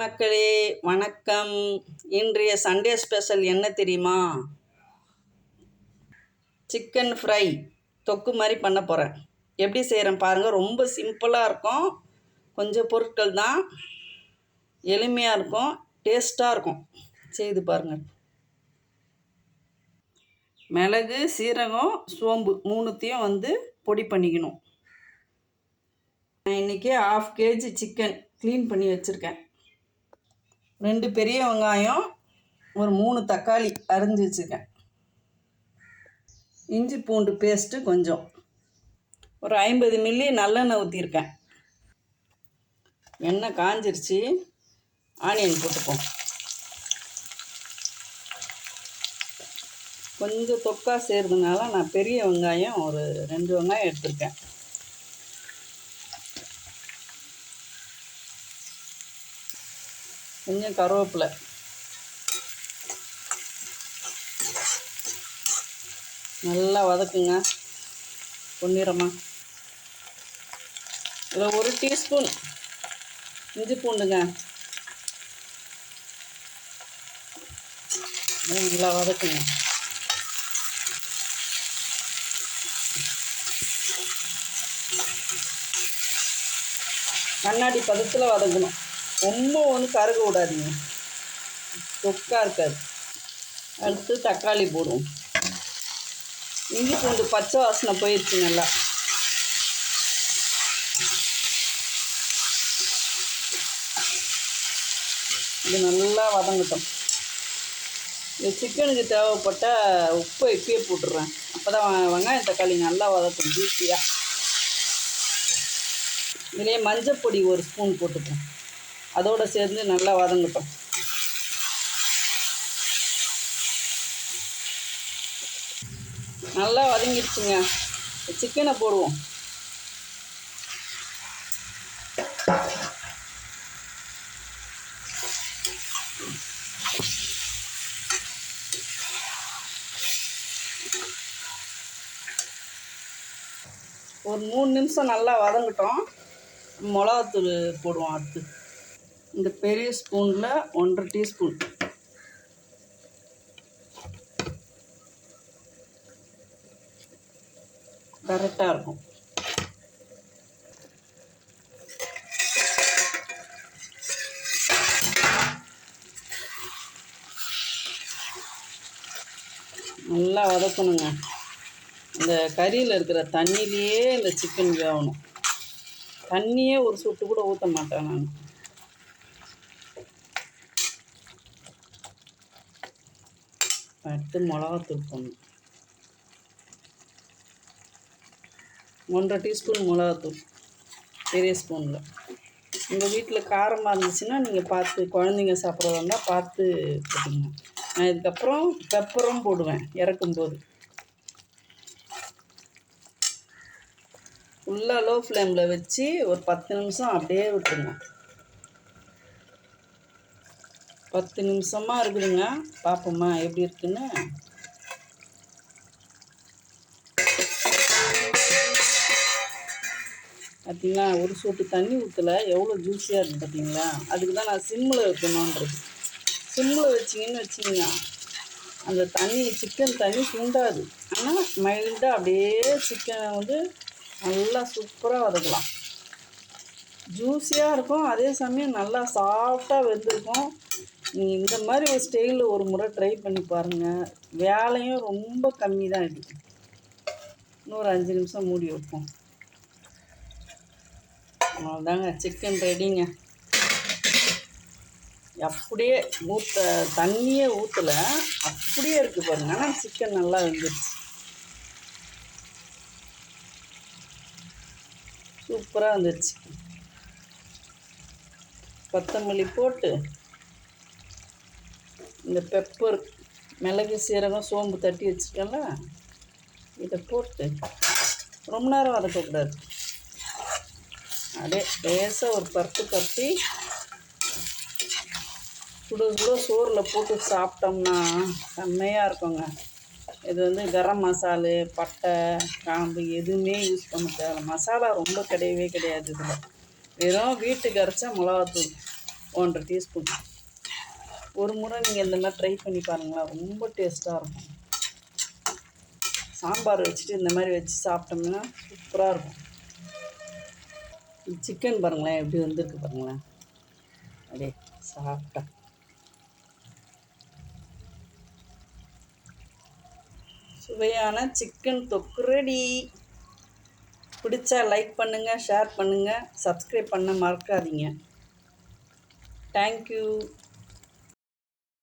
மக்களே வணக்கம். இன்றைய சண்டே ஸ்பெஷல் என்ன தெரியுமா? சிக்கன் ஃப்ரை தொக்கு மாதிரி பண்ண போகிறேன் எப்படி செய்கிறேன் பாருங்கள் ரொம்ப சிம்பிளாக இருக்கும். கொஞ்சம் பொருட்கள் தான். எளிமையாக இருக்கும். டேஸ்ட்டாக இருக்கும். செய்து பாருங்கள் மிளகு சீரகம் சோம்பு மூணுத்தையும் வந்து பொடி பண்ணிக்கணும். நான் இன்றைக்கி ஆஃப் கேஜி சிக்கன் க்ளீன் பண்ணி வச்சுருக்கேன். ரெண்டு பெரிய வெங்காயம் ஒரு மூணு தக்காளி அரிஞ்சு வச்சுருக்கேன். இஞ்சி பூண்டு பேஸ்ட்டு கொஞ்சம். ஒரு ஐம்பது மில்லி நல்லெண்ணெய் ஊற்றிருக்கேன் எண்ணெய் காஞ்சிருச்சு. ஆனியன் போட்டுப்போம். கொஞ்சம் தொக்கா சேர்றதுனால நான் பெரிய வெங்காயம் ஒரு ரெண்டு வெங்காயம் எடுத்திருக்கேன். கொஞ்சம் கருவேப்பிலை. நல்லா வதக்குங்க. பொன்னிறமாக இதில் ஒரு டீஸ்பூன் இஞ்சி பூண்டுங்க. நல்லா வதக்குங்க. கண்ணாடி பதத்தில் வதக்கணும். ரொம்ப ஒன்றும் கருக விடாதீங்க தொக்கா இருக்காது. அடுத்து தக்காளி போடுவோம். இஞ்சி பூண்டு பச்சை வாசனை போயிடுச்சு நல்லா. இது நல்லா வதங்கட்டும். இந்த சிக்கனுக்கு தேவைப்பட்ட உப்பை இப்பயே போட்டுடுறேன் அப்போ தான் வெங்காயம் தக்காளி நல்லா வதக்கும் ஜூஸியாக இதிலே மஞ்சள் பொடி ஒரு ஸ்பூன் போட்டுப்போம். அதோடு சேர்ந்து நல்லா வதங்கட்டும். நல்லா வதங்கிடுச்சுங்க. சிக்கனை போடுவோம். ஒரு மூணு நிமிஷம் நல்லா வதங்கட்டும். மிளகாத்தூள் போடுவோம் அடுத்து. இந்த பெரிய ஸ்பூனில் ஒன்றரை டீஸ்பூன். கரெக்டாக இருக்கும். நல்லா வதக்கணுங்க. இந்த கறியில் இருக்கிற தண்ணியிலேயே இந்த சிக்கன் வேகணும். தண்ணியே ஒரு சொட்டு கூட ஊற்ற மாட்டேன் நான். பத்து மிளகாத்தூள் போடணும். ஒன்றரை டீஸ்பூன் மிளகாத்தூள் பெரிய ஸ்பூனில். உங்கள் வீட்டில் காரமாக இருந்துச்சுன்னா நீங்கள் பார்த்து குழந்தைங்க சாப்பிட்றதா இருந்தால் பார்த்து போட்டுங்க நான் இதுக்கப்புறம் பெப்பரும் போடுவேன் இறக்கும்போது. ஃபுல்லாக லோ ஃப்ளேமில் வச்சு ஒரு பத்து நிமிஷம் அப்படியே விட்டுருங்க. பத்து நிமிஷமாக இருக்குதுங்க. பார்ப்போம்மா எப்படி இருக்குன்னு. பார்த்தீங்களா ஒரு சொட்டு தண்ணி ஊற்றலை எவ்வளோ ஜூஸியாக இருக்குது பார்த்தீங்களா அதுக்கு தான் நான் சிம்மில் வைக்கணுன்றது சிம்மில் வச்சிங்கன்னு வச்சிங்கன்னா அந்த தண்ணி சிக்கன் தண்ணி சுண்டாது ஆனால் மைல்டாக அப்படியே சிக்கனை வந்து நல்லா சூப்பராக வதக்கலாம். ஜூஸியாக இருக்கும். அதே சமயம் நல்லா சாஃப்டாக வெந்திருக்கும். நீங்கள் இந்த மாதிரி ஒரு ஸ்டைலில் ஒரு முறை ட்ரை பண்ணி பாருங்கள் வேலையும் ரொம்ப கம்மி தான் இது. இன்னொரு அஞ்சு நிமிஷம் மூடி வைப்போம். அவ்வளோதாங்க சிக்கன் ரெடிங்க அப்படியே ஊற்ற தண்ணியே ஊற்றலை அப்படியே இருக்குது பாருங்க. ஆனால் சிக்கன் நல்லா வெந்துருச்சு. சூப்பராக வந்துருச்சு. கொத்தமல்லி போட்டு இந்த பெப்பர் மிளகு சீரகம் சோம்பு தட்டி வச்சுருக்கல இதை போட்டு ரொம்ப நேரம் வதக்கக்கூடாது. அப்படியே லேசாக ஒரு பருப்பு பருத்தி சுட சுட சோறில் போட்டு சாப்பிட்டோம்னா செம்மையாக இருக்குங்க. இது வந்து கரம் மசாலு பட்டை கிராம்பு எதுவுமே யூஸ் பண்ண தேவை மசாலா ரொம்ப கிடையவே கிடையாது இதில். வெறும் வீட்டுக்கு அரைச்சா மிளகாத்தூள் ஒன்றரை டீஸ்பூன் ஒரு முறை நீங்கள் இந்த மாதிரி ட்ரை பண்ணி பாருங்களேன் ரொம்ப டேஸ்ட்டாக இருக்கும். சாம்பார் வச்சுட்டு இந்த மாதிரி வச்சு சாப்பிட்டோம்னா சூப்பராக இருக்கும். சிக்கன் பாருங்களேன் எப்படி வந்திருக்கு பாருங்களேன். அப்படியே சாப்பிட்டா. சுவையான சிக்கன் தொக்கு ரெடி பிடிச்சா லைக் பண்ணுங்கள் ஷேர் பண்ணுங்கள் சப்ஸ்கிரைப் பண்ண மறக்காதீங்க. தேங்க்யூ